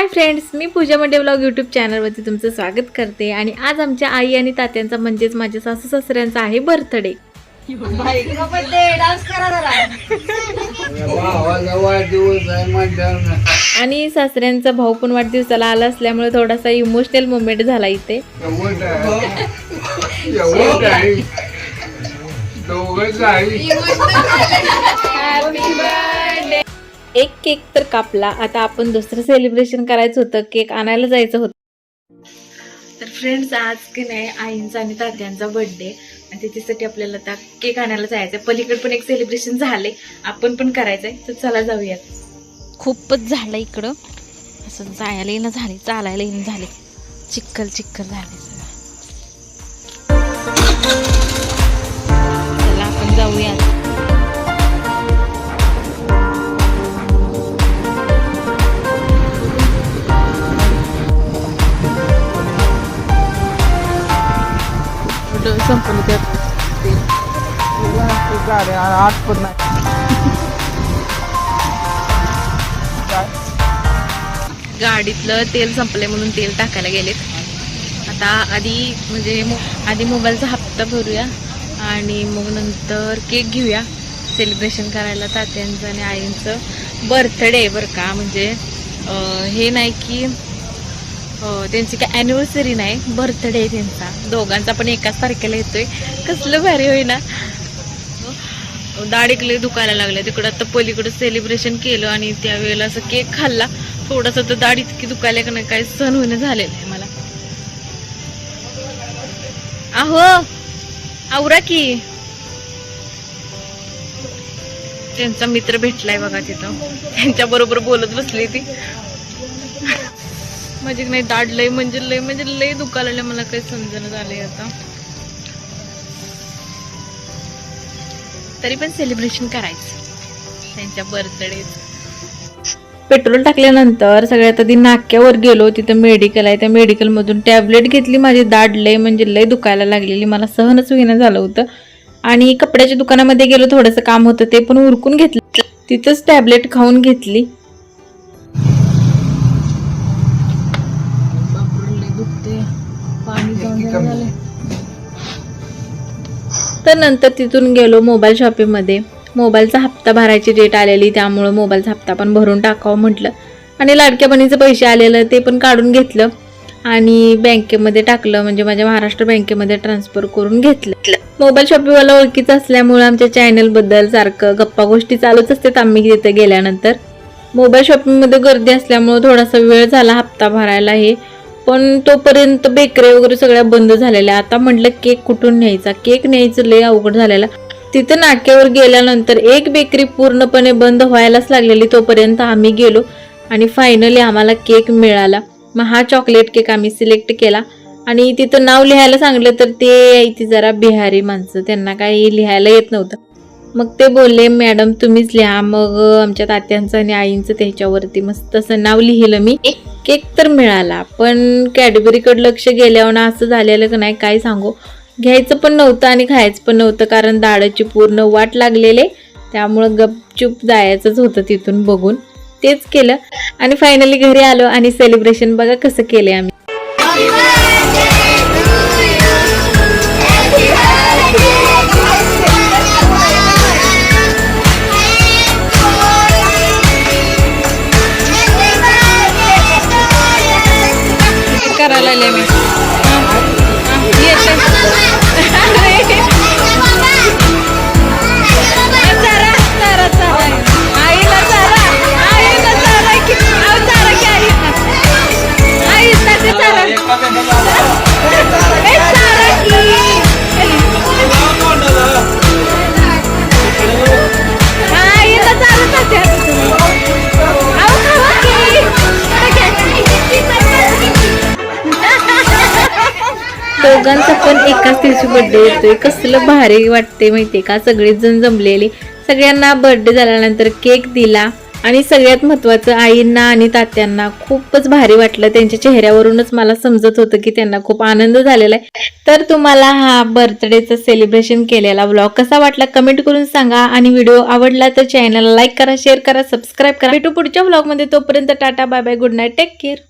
हाय friends मी Pooja Monday blog YouTube चॅनलवरती तुमचं स्वागत करते आणि आज आमच्या आई आणि तात्यांचा म्हणजेच माझ्या सासू सासऱ्यांचा आहे बर्थडे आणि सासऱ्यांचा भाऊ पण वाढदिवसाला आला असल्यामुळे थोडासा इमोशनल मोमेंट झाला इथे. एक केक तर कापला. आता आपण दुसरं सेलिब्रेशन करायचं होतं. केक आणायला जायचं होतं. तर फ्रेंड्स आज की नाही आईंचा आणि तात्यांचा बर्थडे आणि त्याच्यासाठी आपल्याला आता केक आणायला जायचं पलीकडे पण एक सेलिब्रेशन झाले आपण पण करायचंय. तर चला जाऊयात. खूपच झालं इकडं. असं जायला येणं झाले चालायला येणं झाले चिक्कल चिक्कल झाले सगळं चला आपण जाऊयात. संपलं त्यात आठ पण नाही गाडीतलं तेल संपलंय म्हणून तेल टाकायला गेलेत. आता आधी म्हणजे मो- आधी मोबाईलचा हप्ता भरूया आणि मग नंतर केक घेऊया. सेलिब्रेशन करायला तात्यांचं आणि आईंचं बर्थडे बरं का. म्हणजे हे नाही की हो, त्यांची काय ॲनिव्हर्सरी नाही बर्थडे आहे त्यांचा. दोघांचा पण एकाच तारखेला येतोय. कसलं भारी होईना हो, दाढीकडे दुखायला लागलं तिकडं आता पलीकडं सेलिब्रेशन केलं आणि त्यावेळेला असं केक खाल्ला. थोडंसं तर दाढी इतकी दुखायला का नाही काय सण होणं झालेलं आहे मला. अहो आवरा की. त्यांचा मित्र भेटलाय बघा तिथं. त्यांच्या बरोबर बोलत बसली ती. म्हणजे नाही दाढ लय म्हणजे लय म्हणजे लय दुखायला मला काही समजणं झालंय आता. तरी पण सेलिब्रेशन करायचं. त्यांच्या बर्थडे पेट्रोल टाकल्यानंतर सगळ्यात आधी नाक्यावर गेलो तिथं मेडिकल आहे. त्या मेडिकलमधून टॅबलेट घेतली माझी दाढ लय म्हणजे लय दुखायला लागलेली. मला सहनच होईना झालं होतं. आणि कपड्याच्या दुकानामध्ये गेलो थोडंसं काम होतं ते पण उरकून घेतलं. तिथंच टॅबलेट खाऊन घेतली. तर नंतर तिथून गेलो मोबाईल शॉपिंगमध्ये मोबाईलचा हप्ता भरायची डेट आलेली त्यामुळं मोबाईलचा हप्ता पण भरून टाकावं म्हटलं. आणि लाडक्या बहिणीचं पैसे आलेलं ते पण काढून घेतलं. आणि बँकेमध्ये टाकलं म्हणजे माझ्या महाराष्ट्र बँकेमध्ये ट्रान्सफर करून घेतलं. मोबाईल शॉपिंगवाला ओळखीचं असल्यामुळं आमच्या चॅनलबद्दल सारखं गप्पा गोष्टी चालूच असतात आम्ही तिथे गेल्यानंतर. मोबाईल शॉपिंगमध्ये गर्दी असल्यामुळं थोडासा वेळ झाला हप्ता भरायला हे. पण तोपर्यंत बेकरी वगैरे सगळ्या बंद झालेल्या. आता म्हटलं केक कुठून न्यायचा? केक न्यायचं लय अवघड झालेला. तिथं नाक्यावर गेल्यानंतर एक बेकरी पूर्णपणे बंद व्हायलाच लागलेली तोपर्यंत आम्ही गेलो आणि फायनली आम्हाला केक मिळाला. मग हा चॉकलेट केक आम्ही सिलेक्ट केला आणि तिथं नाव लिहायला सांगलं तर ते ती जरा बिहारी माणसं त्यांना काही लिहायला येत नव्हतं. मग ते बोलले मॅडम तुम्हीच लिहा. मग आमच्या तात्यांचं आणि आईंचं त्याच्यावरती मस्त असं नाव लिहिलं मी. एक केक तर मिळाला पण कॅडबरीकडे लक्ष गेल्यावर ना असं झालेलं का नाही काय सांगू? घ्यायचं पण नव्हतं आणि खायचं पण नव्हतं कारण दाडाची पूर्ण वाट लागलेले. त्यामुळं गपचूप जायचंच होतं तिथून बघून. तेच केलं आणि फायनली घरी आलो आणि सेलिब्रेशन बघा कसं केले आम्ही. करायला दोघांचा पण एकाच दिवशी बर्थडे येतोय. कसलं भारी वाटते माहितीये का? सगळेच जण जमलेले. सगळ्यांना बर्थडे झाल्यानंतर केक दिला. आणि सगळ्यात महत्त्वाचं आईंना आणि तात्यांना खूपच भारी वाटलं. त्यांच्या चेहऱ्यावरूनच मला समजत होतं की त्यांना खूप आनंद झालेला आहे. तर तुम्हाला हा बर्थडेचं सेलिब्रेशन केलेला व्लॉग कसा वाटला कमेंट करून सांगा. आणि व्हिडिओ आवडला तर चॅनलला लाईक करा शेअर करा सबस्क्राईब करा. भेटू पुढच्या ब्लॉगमध्ये तोपर्यंत tata bye bye good night take care